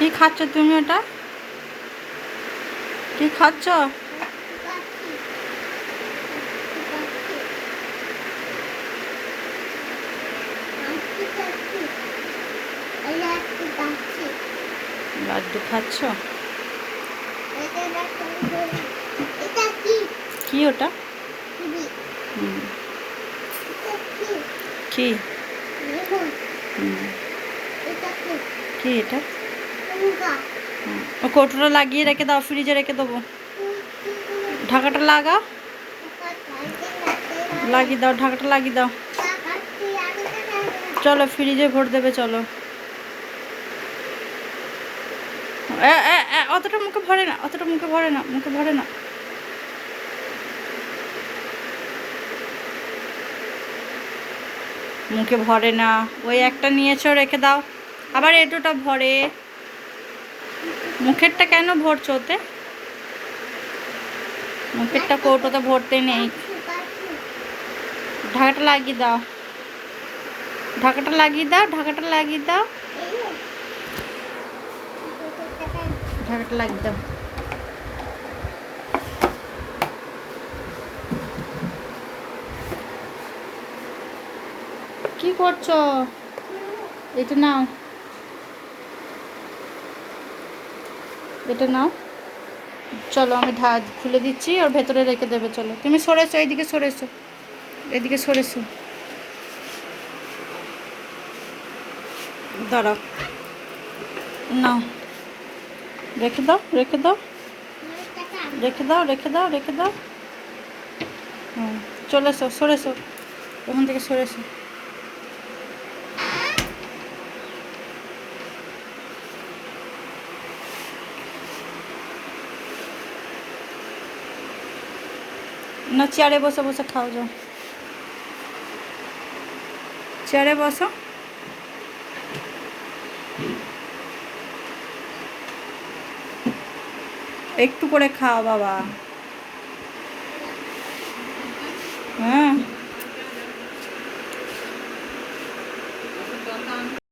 কি খাচ্ছ তুমি ওটা? কি খাচ্ছ? লাড্ডু খাচ্ছ? কি ওটা? কি? কি এটা। ও কৌটোটা লাগিয়ে রেখে দাও, ফ্রিজে রেখে দেবো। ঢাকাটা লাগাও লাগিয়ে দাও, ঢাকাটা লাগিয়ে দাও। চলো, ফ্রিজে ভোট দেবে, চলো। অতটা মুখে ভরে না, অতটা মুখে ভরে না, মুখে ভরে না। মুখে ভরে না। ওই একটা নিয়েছো, রেখে দাও। আবার এটোটা ভরে। মুখেরটা কেন ভরছো ওতে? মুখেরটা কৌটোতে ভরতে নেই। ঢাকাটা লাগিয়ে দাও। ঢাকাটা লাগিয়ে দাও, ঢাকাটা লাগিয়ে দাও। ঢাকাটা লাগিয়ে দাও। কি করছ? এটা নাও। এটা নাও। চলো, আমি ঢা খুলে দিচ্ছি আর ভেতরে রেখে দেবে, চলো। তুমি সরেছো এইদিকে সরেছো এদিকে সরেছো দাঁড়াও। নাও। রেখে দাও রেখে দাও। রেখে দাও রেখে দাও রেখে দাও। হুম, চলে এসো, সরে এসো। ওখান থেকে সরে এসো। না চেয়ারে বসে বসে খাও যাও। চেয়ারে বসো। একটু করে খাও বাবা। হ্যাঁ।